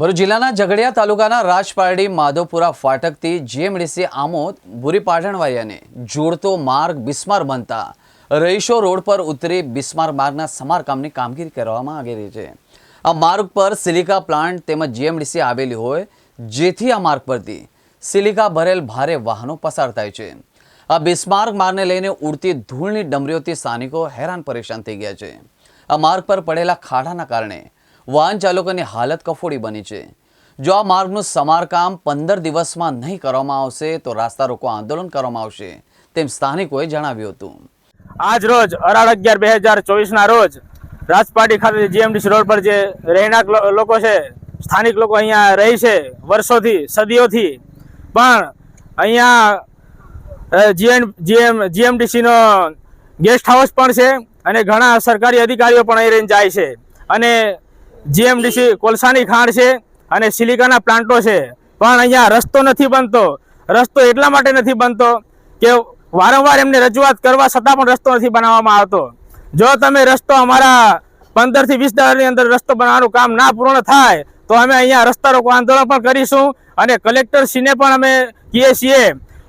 ભરૂચ જિલ્લાના ઝઘડિયા તાલુકાના રાજપારડી માધવપુરા ફાટકથી જીએમડીસી આમોદ, ભૂરી પાટણવાડિયાને જોડતો માર્ગ બિસ્માર બનતા રહીશો રોડ પર ઉતરી બિસ્માર માર્ગના સમારકામની કામગીરી કરવામાં આવી રહી છે. આ માર્ગ પર સિલિકા પ્લાન્ટ તેમજ જીએમડીસી આવેલી હોય, જેથી આ માર્ગ પરથી સિલિકા ભરેલ ભારે વાહનો પસાર થાય છે. આ બિસ્માર્ક માર્ગને લઈને ઉડતી ધૂળની ડમરીઓથી સ્થાનિકો હેરાન પરેશાન થઈ ગયા છે. આ માર્ગ પર પડેલા ખાડાના કારણે વાહન ચાલકોની હાલત કફોડી બની છે. જો આ માર્ગનું સમારકામ પંદર દિવસમાં નહીં કરવામાં આવશે, તો રાસ્તા રોકો આંદોલન કરવામાં આવશે, તેમ સ્થાનિકોએ જણાવ્યું હતું. આજ રોજ અઢાર અગિયાર બે હજાર ચોવીસના રોજ, રાજપાટી ખાતે જીએમડીસી રોડ પર જે રહેણાંક લોકો છે, સ્થાનિક લોકો અહીંયા રહે છે, વર્ષોથી, સદીઓથી, પણ અહીંયા જીએમ જીએમ જીએમડીસીનો ગેસ્ટ હાઉસ પણ છે અને ઘણા સરકારી અધિકારીઓ પણ અહીં રહીને જાય છે. અને જીએમડીસી કોલસાની ખાણ છે અને સિલિકાના પ્લાન્ટો છે. પણ અહીંયા રસ્તો નથી બનતો. રસ્તો એટલા માટે નથી બનતો કે વારંવાર એમને રજૂઆત કરવા છતાં પણ રસ્તો નથી બનાવવામાં આવતો. જો તમે રસ્તો અમારા પંદરથી વીસ દાડાની અંદર રસ્તો બનાવવાનું કામ ના પૂર્ણ થાય, તો અમે અહીંયા રસ્તા રોકો આંદોલન પણ કરીશું અને કલેક્ટર શ્રીને પણ અમે કહીએ છીએ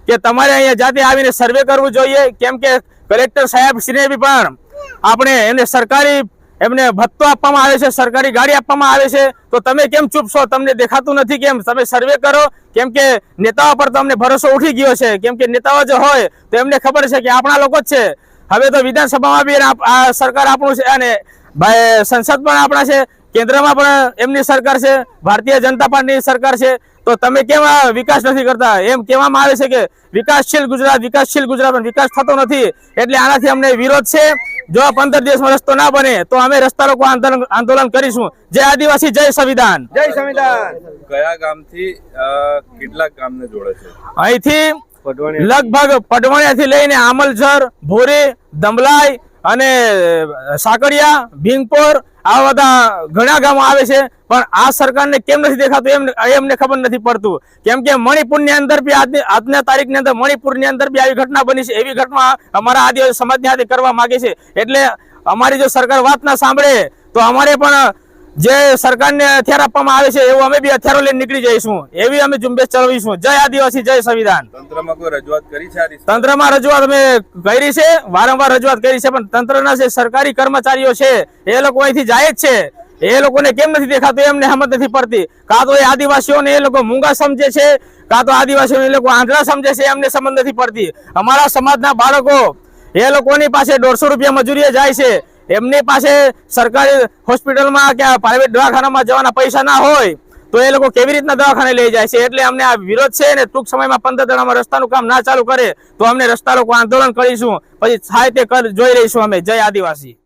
કે તમારે અહીંયા જાતે આવીને સર્વે કરવું જોઈએ. કેમ કે કલેક્ટર સાહેબ શ્રીને બી પણ આપણે એને સરકારી એમને ભત્તો આપવામાં આવે છે, સરકારી ગાડી આપવામાં આવે છે. તો તમે કેમ ચૂપ છો? તમને દેખાતું નથી કેમ? તમે સર્વે કરો. કેમ કે નેતાઓ પર તમને ભરોસો ઉઠી ગયો છે. કેમ કે નેતાઓ જે હોય તો એમને ખબર છે કે આપણા લોકો જ છે. હવે તો વિધાનસભામાં બી આ સરકાર આપણું છે અને ભાઈ સંસદ પણ આપણા છે. કેન્દ્રમાં પણ એમની સરકાર છે. ભારતીય જનતા પાર્ટીની સરકાર છે. તો તમે કેમ વિકાસ નથી કરતા? એમ કહેવામાં આવે છે કે વિકાસશીલ ગુજરાત વિકાસશીલ ગુજરાત વિકાસ થતો નથી. એટલે આનાથી અમને વિરોધ છે. જો આ પંદર દિવસમાં રસ્તો ના બને તો અમે રસ્તા રોકો આંદોલન આંદોલન કરીશું. જય આદિવાસી જય સંવિધાન. જય સંવિધાન. કયા ગામથી કેટલા ગામને જોડે છે? અહીંથી લગભગ પડવણિયાથી લઈને આમલઝર ભોરી દમલાઈ અને સાકડિયા ભીંગપોર આ બધા ઘણા ગામો આવે છે, પણ આ સરકારને કેમ નથી દેખાતું એમ એમને ખબર નથી પડતું. કેમ કે મણિપુરની અંદર બી આજની આજના તારીખની અંદર મણિપુરની અંદર બી આવી ઘટના બની છે. એવી ઘટના અમારા આદિવાસી સમાજની હાથે કરવા માગે છે. એટલે અમારી જો સરકાર વાત ના સાંભળે, તો અમારે પણ જે સરકારને હથિયાર આપવામાં આવે છે એવું અમે બી હથિયારો લઈને નીકળી જઈશું. એવી અમે ઝુંબેશ ચલાવીશું. જય આદિવાસી જય સંવિધાન. તંત્રમાં કોઈ રજૂઆત કરી છે તંત્રમાં રજૂઆત અમે કરી છે વારંવાર રજૂઆત કરી છે પણ તંત્રના જે સરકારી કર્મચારીઓ છે એ લોકો અહીંથી જાય જ છે. એ લોકોને કેમ નથી દેખાતું એમને સમજ નથી પડતી. કાં તો એ આદિવાસીઓને એ લોકો મૂંગા સમજે છે કાં તો આદિવાસીઓને એ લોકો આંધળા સમજે છે એમને સમજ નથી પડતી. અમારા સમાજના બાળકો એ લોકોની પાસે દોઢસો રૂપિયા મજૂરીએ જાય છે. એમની પાસે સરકારી હોસ્પિટલમાં કે પ્રાઇવેટ દવાખાનામાં જવાના પૈસા ના હોય, તો એ લોકો કેવી રીતના દવાખાને લઈ જાય છે? એટલે અમને આ વિરોધ છે ને, ટૂંક સમયમાં પંદર દાડામાં રસ્તાનું કામ ના ચાલુ કરે, તો અમને રસ્તા લોકો આંદોલન કરીશું. પછી થાય તે કર, જોઈ રહીશું અમે. જય આદિવાસી.